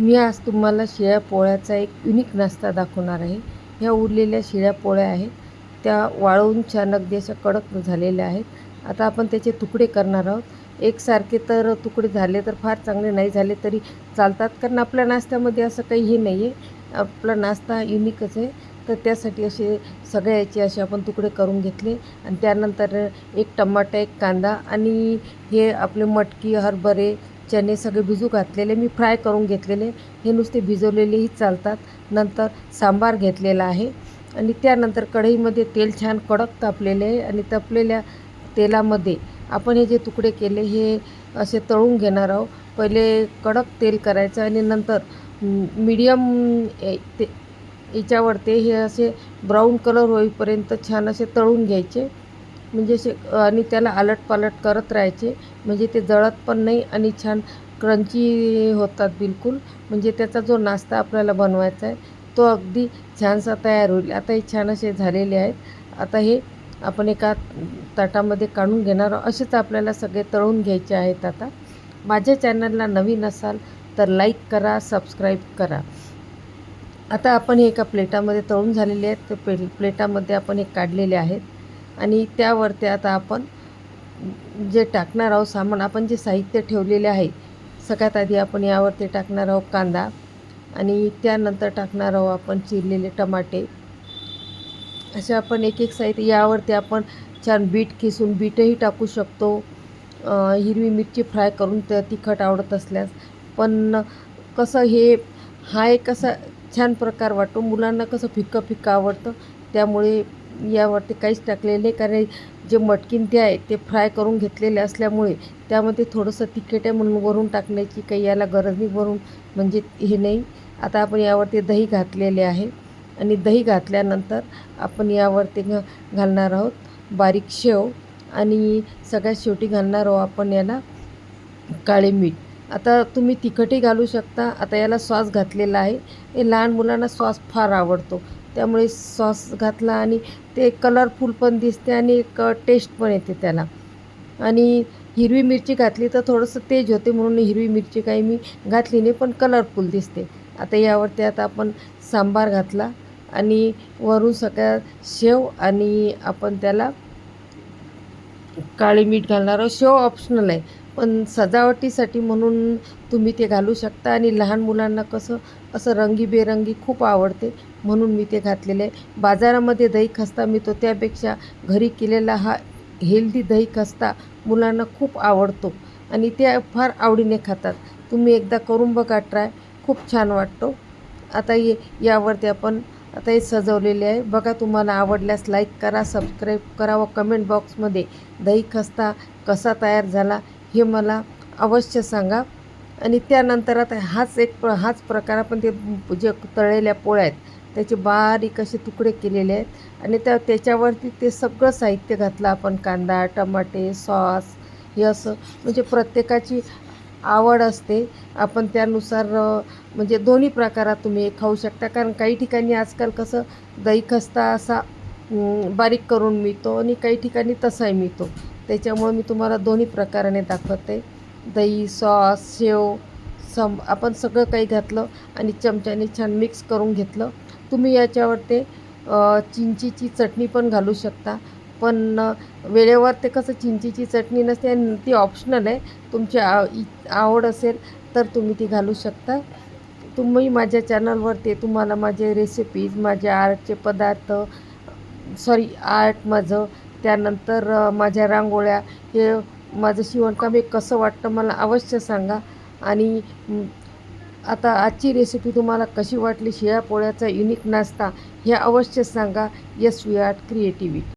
मी आज तुम्हाला शिळ्या पोळ्याचा एक युनिक नाश्ता दाखवणार आहे. ह्या उरलेल्या शिळ्या पोळ्या आहेत. त्या वाळवून छान अगदी अशा कडक झालेल्या आहेत. आता आपण त्याचे तुकडे करणार आहोत. एकसारखे तर तुकडे झाले तर फार चांगले नाही झाले तरी चालतात. कारण आपल्या नाश्त्यामध्ये असं काही हे नाही आहे आपला नाश्ता युनिकच आहे. तर त्यासाठी असे सगळ्या याचे असे आपण तुकडे करून घेतले. आणि त्यानंतर एक टमाटा एक कांदा आणि हे आपले मटकी हरभरे चणे सगळे भिजू घातलेले मी फ्राय करून घेतलेले. हे नुसते भिजवलेलेही चालतात. नंतर सांबार घेतलेला आहे. आणि त्यानंतर कढईमध्ये तेल छान कडक तापलेले आहे आणि तापलेल्या तेलामध्ये आपण हे जे तुकडे केले हे असे तळून घेणार आहोत. पहिले कडक तेल करायचं आणि नंतर मीडियम ते याच्यावर ते हे असे ब्राऊन कलर होईपर्यंत छान असे तळून घ्यायचे. म्हणजे असे आणि त्याला आलट पालट करत राहायचे. म्हणजे ते जळत पण नाही आणि छान क्रंची होतात बिलकुल. म्हणजे त्याचा जो नाश्ता आपल्याला बनवायचा आहे तो अगदी छानसा तयार होईल. आता हे छान असे झालेले आहेत. आता हे आपण एका ताटामध्ये काढून घेणार आहोत. असेच आपल्याला सगळे तळून घ्यायचे आहेत आता. माझ्या चॅनलला नवीन असाल तर लाईक करा सबस्क्राईब करा. आता आपण हे एका प्लेटामध्ये तळून झालेले आहेत. ते प्ले प्लेटामध्ये आपण हे काढलेले आहेत. आणि त्यावरती आता आपण जे टाकणार आहोत सामान आपण जे साहित्य ठेवलेले आहे सगळ्यात आधी आपण यावरती टाकणार आहोत कांदा आणि त्यानंतर टाकणार आहोत आपण चिरलेले टमाटे. असे आपण एक एक साहित्य यावरती आपण छान बीट खिसून बीटही टाकू शकतो. हिरवी मिरची फ्राय करून त्या तिखट आवडत असल्यास. पण कसं हे हा एक असा छान प्रकार वाटतो. मुलांना कसं फिक्कं फिक्कं आवडतं. त्यामुळे यावरती काहीच टाकलेले नाही. कारण जे मटकीन ते आहे ते फ्राय करून घेतलेले असल्यामुळे त्यामध्ये थोडंसं तिखट आहे म्हणून वरून टाकण्याची काही याला गरज नाही वरून. म्हणजे हे नाही. आता आपण यावरती दही घातलेले आहे. आणि दही घातल्यानंतर आपण यावरती घालणार आहोत बारीक शेव. आणि सगळ्यात शेवटी घालणार आहोत आपण याला काळे मीठ. आता तुम्ही तिखटही घालू शकता. आता याला सॉस घातलेला आहे. हे लहान मुलांना सॉस फार आवडतो. त्यामुळे सॉस घातला आणि ते कलरफुल पण दिसते आणि एक टेस्ट पण येते त्याला. आणि हिरवी मिरची घातली तर थोडंसं तेज होते म्हणून हिरवी मिरची काही मी घातली नाही पण कलरफुल दिसते. आता यावरती आता आपण सांबार घातला आणि वरून सगळ्या शेव आणि आपण त्याला काळे मीठ घालणार आहोत. शेव ऑप्शनल आहे पण सजावटीसाठी म्हणून तुम्ही ते घालू शकता आणि लहान मुलांना कसं असं रंगीबेरंगी खूप आवडते. म्हणून मी ते घातलेले. आहे बाजारामध्ये दही खस्ता मिळतो. त्यापेक्षा घरी केलेला हा हेल्दी दही खस्ता मुलांना खूप आवडतो आणि ते फार आवडीने खातात. तुम्ही एकदा करून बघा ट्राय. खूप छान वाटतो. आता ये यावरती आपण आता हे सजवलेले आहे. बघा तुम्हाला आवडल्यास लाईक करा सबस्क्राईब करा व कमेंट बॉक्समध्ये दही खस्ता कसा तयार झाला हे मला अवश्य सांगा. आणि त्यानंतर आता हाच एक प्र हाच प्रकार आपण ते जे तळलेल्या पोळ्या आहेत त्याचे बारीक असे तुकडे केलेले आहेत. आणि त्या त्याच्यावरती ते सगळं साहित्य घातलं आपण कांदा टमाटे सॉस हे असं. म्हणजे प्रत्येकाची आवड असते. आपण त्यानुसार म्हणजे दोन्ही प्रकारात तुम्ही खाऊ शकता. कारण काही ठिकाणी आजकाल कसं दही खस्ता असा बारीक करून मिळतो आणि काही ठिकाणी तसाही मिळतो. त्याच्यामुळे मी तुम्हाला दोन्ही प्रकाराने दाखवते. दही सॉस शेव सम आपण सगळं काही घातलं आणि चमच्याने छान मिक्स करून घेतलं. तुम्ही याच्यावर ते चिंचीची चटणी पण घालू शकता. पण वेळेवर ते कसं चिंचीची चटणी नसते आणि ती ऑप्शनल आहे. तुमची आ आवड असेल तर तुम्ही ती घालू शकता. तुम्ही माझ्या चॅनलवर ते तुम्हाला माझे रेसिपीज माझे आर्टचे पदार्थ सॉरी आर्ट माझं त्यानंतर माझ्या रांगोळ्या हे माझं शिवणकाम हे कसं वाटतं मला अवश्य सांगा. आणि आता आजची रेसिपी तुम्हाला कशी वाटली शिळ्या पोळ्याचा युनिक नाश्ता हे अवश्य सांगा. Yes we art creativity